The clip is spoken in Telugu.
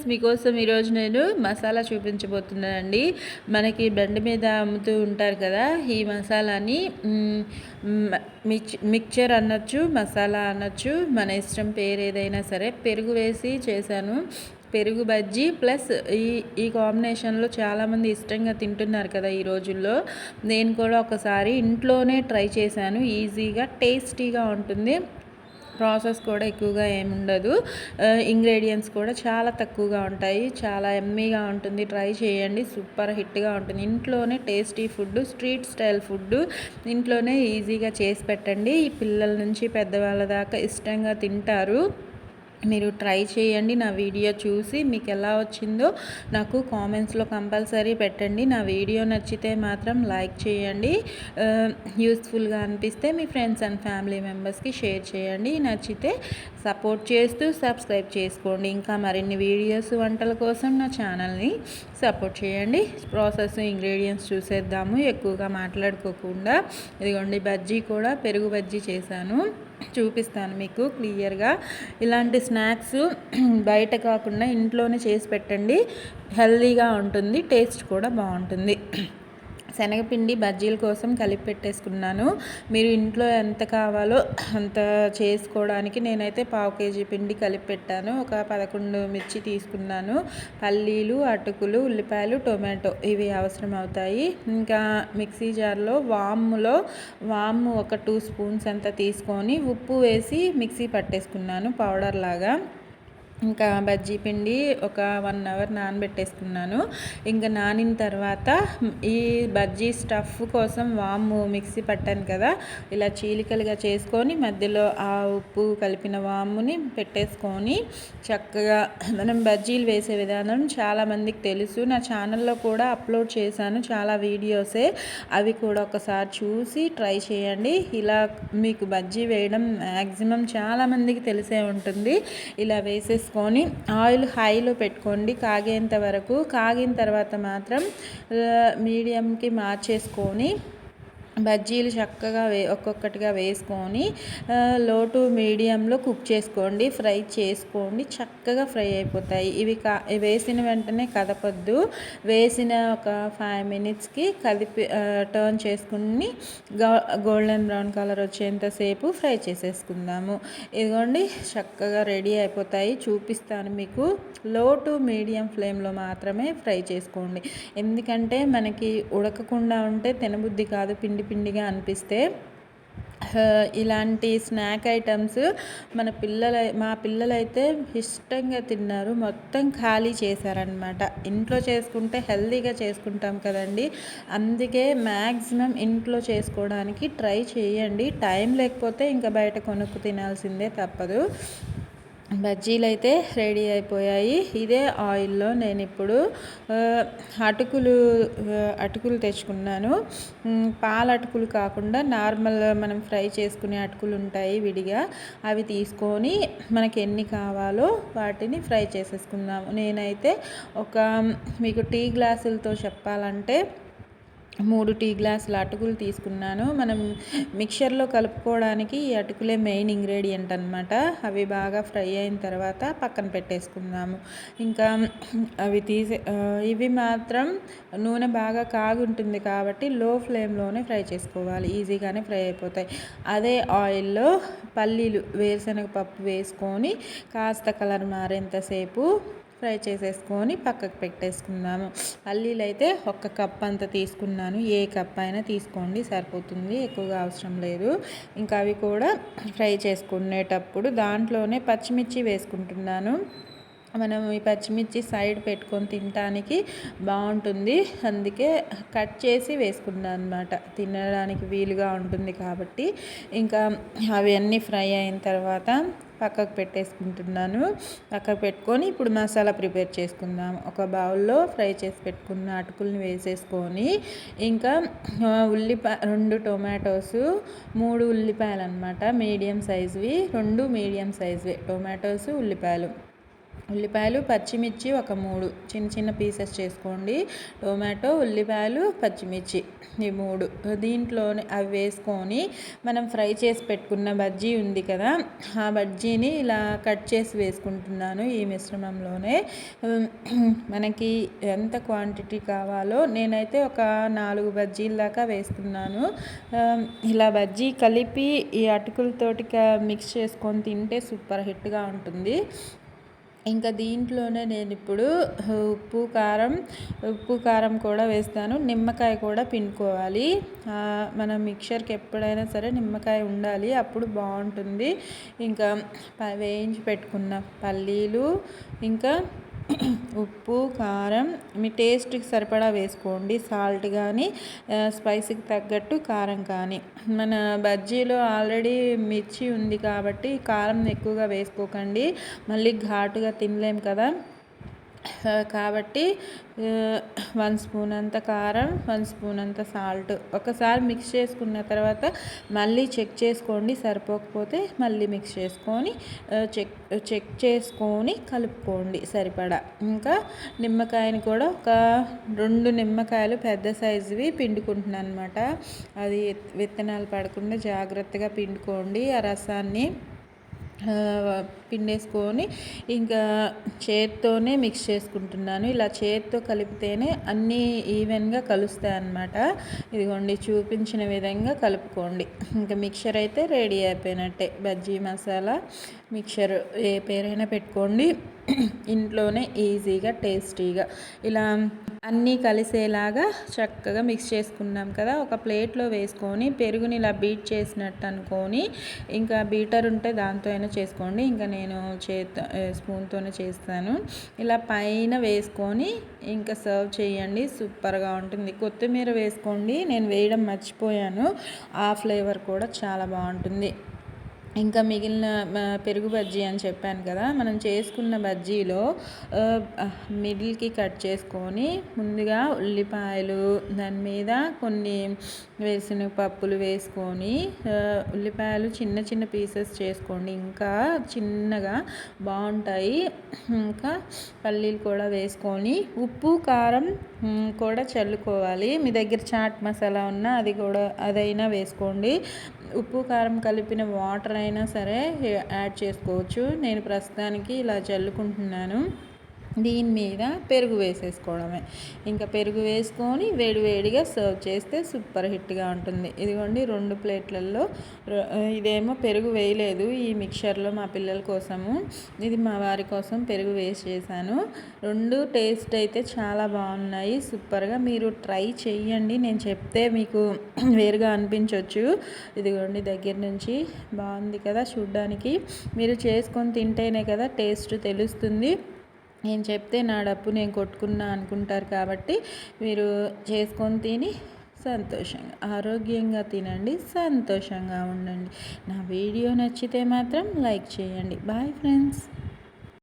ఫ్రెండ్స్ మీకోసం ఈరోజు నేను మసాలా చూపించబోతున్నానండి. మనకి బండి మీద అమ్ముతూ ఉంటారు కదా ఈ మసాలాని మిక్చర్ అనొచ్చు మసాలా అనొచ్చు మన ఇష్టం పేరు ఏదైనా సరే పెరుగు వేసి చేశాను. పెరుగు బజ్జీ ప్లస్ ఈ ఈ కాంబినేషన్లో చాలామంది ఇష్టంగా తింటున్నారు కదా ఈ రోజుల్లో. నేను కూడా ఒకసారి ఇంట్లోనే ట్రై చేశాను ఈజీగా టేస్టీగా ఉంటుంది. ప్రాసెస్ కూడా ఎక్కువగా ఏముండదు. ఇంగ్రీడియంట్స్ కూడా చాలా తక్కువగా ఉంటాయి. చాలా ఎమ్మీగా ఉంటుంది. ట్రై చేయండి. సూపర్ హిట్గా ఉంటుంది. ఇంట్లోనే tasty food street style food ఇంట్లోనే ఈజీగా చేసి పెట్టండి. ఈ పిల్లల నుంచి పెద్దవాళ్ళ దాకా ఇష్టంగా తింటారు. మీరు ట్రై చేయండి నా వీడియో చూసి మీకు ఎలా వచ్చిందో నాకు కామెంట్స్లో కంపల్సరీ పెట్టండి. నా వీడియో నచ్చితే మాత్రం లైక్ చేయండి. యూస్ఫుల్గా అనిపిస్తే మీ ఫ్రెండ్స్ అండ్ ఫ్యామిలీ మెంబర్స్కి షేర్ చేయండి. నచ్చితే సపోర్ట్ చేస్తూ సబ్స్క్రైబ్ చేసుకోండి. ఇంకా మరిన్ని వీడియోస్ వంటల కోసం నా ఛానల్ని సపోర్ట్ చేయండి. ప్రాసెస్ ఇంగ్రీడియంట్స్ చూసేద్దాము. ఎక్కువగా మాట్లాడుకోకుండా. ఇదిగోండి బజ్జీ కూడా పెరుగు బజ్జీ చేశాను. చూపిస్తాను మీకు క్లియర్గా. ఇలాంటి స్నాక్స్ బయట కాకుండా ఇంట్లోనే చేసి పెట్టండి. హెల్తీగా ఉంటుంది టేస్ట్ కూడా బాగుంటుంది. శనగపిండి బజ్జీల కోసం కలిపి పెట్టేసుకున్నాను. మీరు ఇంట్లో ఎంత కావాలో అంత చేసుకోవడానికి నేనైతే పావు కేజీ పిండి కలిపి పెట్టాను. ఒక పదకొండు మిర్చి తీసుకున్నాను. పల్లీలు అటుకులు ఉల్లిపాయలు టొమాటో ఇవి అవసరం అవుతాయి. ఇంకా మిక్సీ జార్లో వాములో వాము ఒక టూ స్పూన్స్ అంతా తీసుకొని ఉప్పు వేసి మిక్సీ పట్టేసుకున్నాను పౌడర్ లాగా. ఇంకా బజ్జీ పిండి ఒక వన్ అవర్ నానబెట్టేసుకున్నాను. ఇంకా నానిన తర్వాత ఈ బజ్జీ స్టఫ్ కోసం వాము మిక్సీ పట్టాను కదా ఇలా చీలికలుగా చేసుకొని మధ్యలో ఆ ఉప్పు కలిపిన వాముని పెట్టేసుకొని చక్కగా మనం బజ్జీలు వేసే విధానం చాలామందికి తెలుసు. నా ఛానల్లో కూడా అప్లోడ్ చేశాను చాలా వీడియోసే. అవి కూడా ఒకసారి చూసి ట్రై చేయండి. ఇలా మీకు బజ్జీ వేయడం మ్యాక్సిమం చాలామందికి తెలిసే ఉంటుంది. ఇలా వేసేసి తీసుకొని ఆయిల్ హైలో పెట్టుకోండి. కాగేంత వరకు కాగిన తర్వాత మాత్రం మీడియంకి మార్చేసుకొని బజ్జీలు చక్కగా వే ఒక్కొక్కటిగా వేసుకొని లో టు మీడియంలో కుక్ చేసుకోండి ఫ్రై చేసుకోండి చక్కగా ఫ్రై అయిపోతాయి. ఇవి కా వేసిన వెంటనే కదపొద్దు. వేసిన ఒక ఫైవ్ మినిట్స్కి కదిపి టర్న్ చేసుకుని గోల్డెన్ బ్రౌన్ కలర్ వచ్చేంతసేపు ఫ్రై చేసేసుకుందాము. ఇదిగోండి చక్కగా రెడీ అయిపోతాయి. చూపిస్తాను మీకు. లో టు మీడియం ఫ్లేమ్లో మాత్రమే ఫ్రై చేసుకోండి. ఎందుకంటే మనకి ఉడకకుండా ఉంటే తినబుద్ధి కాదు పిండి పిండిగా అనిపిస్తే ఇలాంటి స్నాక్ ఐటమ్స్ మన పిల్లల మా పిల్లలైతే ఇష్టంగా తిన్నారు. మొత్తం ఖాళీ చేశారనమాట ఇంట్లో చేసుకుంటే హెల్తీగా చేసుకుంటాం కదండి. అందుకే మ్యాక్సిమం ఇంట్లో చేసుకోవడానికి ట్రై చేయండి. టైం లేకపోతే ఇంకా బయట కొనుక్కు తినాల్సిందే తప్పదు. బజ్జీలు అయితే రెడీ అయిపోయాయి. ఇదే ఆయిల్లో నేను ఇప్పుడు అటుకులు అటుకులు తెచ్చుకున్నాను. పాల అటుకులు కాకుండా నార్మల్ మనం ఫ్రై చేసుకునే అటుకులు ఉంటాయి విడిగా. అవి తీసుకొని మనకి ఎన్ని కావాలో వాటిని ఫ్రై చేసేసుకుందాము. నేనైతే ఒక మీకు టీ గ్లాసులతో చెప్పాలంటే మూడు టీ గ్లాసుల అటుకులు తీసుకున్నాను. మనం మిక్చర్లో కలుపుకోవడానికి ఈ అటుకులే మెయిన్ ఇంగ్రీడియంట్ అనమాట అవి బాగా ఫ్రై అయిన తర్వాత పక్కన పెట్టేసుకుందాము. ఇంకా అవి తీసే ఇవి మాత్రం నూనె బాగా కాగుంటుంది కాబట్టి లో ఫ్లేమ్లోనే ఫ్రై చేసుకోవాలి. ఈజీగానే ఫ్రై అయిపోతాయి. అదే ఆయిల్లో పల్లీలు వేరుశనగ పప్పు వేసుకొని కాస్త కలర్ మారేంతసేపు ఫ్రై చేసేసుకొని పక్కకు పెట్టేసుకున్నాము పల్లీలు అయితే ఒక్క కప్ అంత తీసుకున్నాను. ఏ కప్ అయినా తీసుకోండి సరిపోతుంది ఎక్కువగా అవసరం లేదు. ఇంకా అవి కూడా ఫ్రై చేసుకునేటప్పుడు దాంట్లోనే పచ్చిమిర్చి వేసుకుంటున్నాను. మనం ఈ పచ్చిమిర్చి సైడ్ పెట్టుకొని తినడానికి బాగుంటుంది. అందుకే కట్ చేసి వేసుకున్నాను అనమాట తినడానికి వీలుగా ఉంటుంది కాబట్టి. ఇంకా అవన్నీ ఫ్రై అయిన తర్వాత పక్కకు పెట్టేసుకుంటున్నాను. పక్కకు పెట్టుకొని ఇప్పుడు మసాలా ప్రిపేర్ చేసుకుందాం. ఒక బౌల్లో ఫ్రై చేసి పెట్టుకున్న అటుకుల్ని వేసేసుకొని ఇంకా ఉల్లిపాయ రెండు టొమాటోస్ మూడు ఉల్లిపాయలు అనమాట మీడియం సైజువి రెండు మీడియం సైజువి. టొమాటోస్ ఉల్లిపాయలు. ఉల్లిపాయలు పచ్చిమిర్చి ఒక మూడు. చిన్న చిన్న పీసెస్ చేసుకోండి. టొమాటో ఉల్లిపాయలు పచ్చిమిర్చి ఈ మూడు. దీంట్లోనే అవి వేసుకొని మనం ఫ్రై చేసి పెట్టుకున్న బజ్జీ ఉంది కదా ఆ బజ్జీని ఇలా కట్ చేసి వేసుకుంటున్నాను ఈ మిశ్రమంలోనే. మనకి ఎంత క్వాంటిటీ కావాలో నేనైతే ఒక నాలుగు బజ్జీల దాకా వేస్తున్నాను. ఇలా బజ్జీ కలిపి ఈ అటుకులతోటి మిక్స్ చేసుకొని తింటే సూపర్ హిట్గా ఉంటుంది. ఇంకా దీంట్లోనే నేను ఇప్పుడు ఉప్పు కారం ఉప్పు కారం కూడా వేస్తాను. నిమ్మకాయ కూడా పిండుకోవాలి. మన మిక్చర్కి ఎప్పుడైనా సరే నిమ్మకాయ ఉండాలి. అప్పుడు బాగుంటుంది. ఇంకా వేయించి పెట్టుకున్న పల్లీలు ఇంకా ఉప్పు కారం. మీ టేస్ట్కి సరిపడా వేసుకోండి. సాల్ట్ కానీ స్పైసీకి తగ్గట్టు కారం కానీ. మన బజ్జీలో ఆల్రెడీ మిర్చి ఉంది కాబట్టి కారం ఎక్కువగా వేసుకోకండి. మళ్ళీ ఘాటుగా తినలేం కదా. కాబట్టి వన్ స్పూన్ అంత కారం వన్ స్పూన్ అంత సాల్ట్. ఒకసారి మిక్స్ చేసుకున్న తర్వాత మళ్ళీ చెక్ చేసుకోండి సరిపోకపోతే మళ్ళీ మిక్స్ చేసుకొని చెక్ చెక్ చేసుకొని కలుపుకోండి సరిపడా. ఇంకా నిమ్మకాయని కూడా ఒక రెండు నిమ్మకాయలు పెద్ద సైజువి పిండుకుంటున్నాను అనమాట అది విత్తనాలు పడకుండా జాగ్రత్తగా పిండుకోండి ఆ రసాన్ని. పిండేసుకొని ఇంకా చేత్తోనే మిక్స్ చేసుకుంటున్నాను. ఇలా చేత్తో కలిపితేనే అన్నీ ఈవెన్గా కలుస్తాయి అన్నమాట ఇదిగోండి చూపించిన విధంగా కలుపుకోండి. ఇంకా మిక్చర్ అయితే రెడీ అయిపోయినట్టే. బజ్జీ మసాలా మిక్చర్ ఏ పేరైనా పెట్టుకోండి. ఇంట్లోనే ఈజీగా టేస్టీగా. ఇలా అన్నీ కలిసేలాగా చక్కగా మిక్స్ చేసుకున్నాం కదా. ఒక ప్లేట్లో వేసుకొని పెరుగుని ఇలా బీట్ చేసినట్టు అనుకొని ఇంకా బీటర్ ఉంటే దాంతో అయినా చేసుకోండి. ఇంకా నేను చేత స్పూన్తోనే చేస్తాను. ఇలా పైన వేసుకొని ఇంకా సర్వ్ చేయండి. సూపర్గా ఉంటుంది. కొత్తిమీర వేసుకోండి. నేను వేయడం మర్చిపోయాను. ఆ ఫ్లేవర్ కూడా చాలా బాగుంటుంది. ఇంకా మిగిలిన పెరుగు బజ్జీ అని చెప్పాను కదా మనం చేసుకున్న బజ్జీలో మిడిల్కి కట్ చేసుకొని ముందుగా ఉల్లిపాయలు దాని మీద కొన్ని వేసిన పప్పులు వేసుకొని ఉల్లిపాయలు చిన్న చిన్న పీసెస్ చేసుకోండి. ఇంకా చిన్నగా బాగుంటాయి. ఇంకా పల్లీలు కూడా వేసుకొని ఉప్పు కారం కూడా చల్లుకోవాలి. మీ దగ్గర చాట్ మసాలా ఉన్నా అది కూడా అదైనా వేసుకోండి. ఉప్పు కారం కలిపిన వాటర్ అయినా సరే యాడ్ చేసుకోవచ్చు. నేను ప్రస్తుతానికి ఇలా చల్లుకుంటున్నాను. దీని మీద పెరుగు వేసేసుకోవడమే. ఇంకా పెరుగు వేసుకొని వేడివేడిగా సర్వ్ చేస్తే సూపర్ హిట్గా ఉంటుంది. ఇదిగోండి రెండు ప్లేట్లలో ఇదేమో పెరుగు వేయలేదు. ఈ మిక్చర్లో మా పిల్లల కోసము ఇది మా వారి కోసం పెరుగు వేస్ట్ చేశాను. రెండు టేస్ట్ అయితే చాలా బాగున్నాయి సూపర్గా. మీరు ట్రై చేయండి నేను చెప్తే మీకు వేరుగా అనిపించవచ్చు ఇదిగోండి దగ్గర నుంచి బాగుంది కదా చూడ్డానికి. మీరు చేసుకొని తింటేనే కదా టేస్ట్ తెలుస్తుంది. నేను చెప్తే నా డప్పు నేను కొట్టుకున్నా అనుకుంటారు కాబట్టి మీరు చేసుకొని తిని సంతోషంగా ఆరోగ్యంగా తినండి సంతోషంగా ఉండండి. నా వీడియో నచ్చితే మాత్రం లైక్ చేయండి. Bye friends.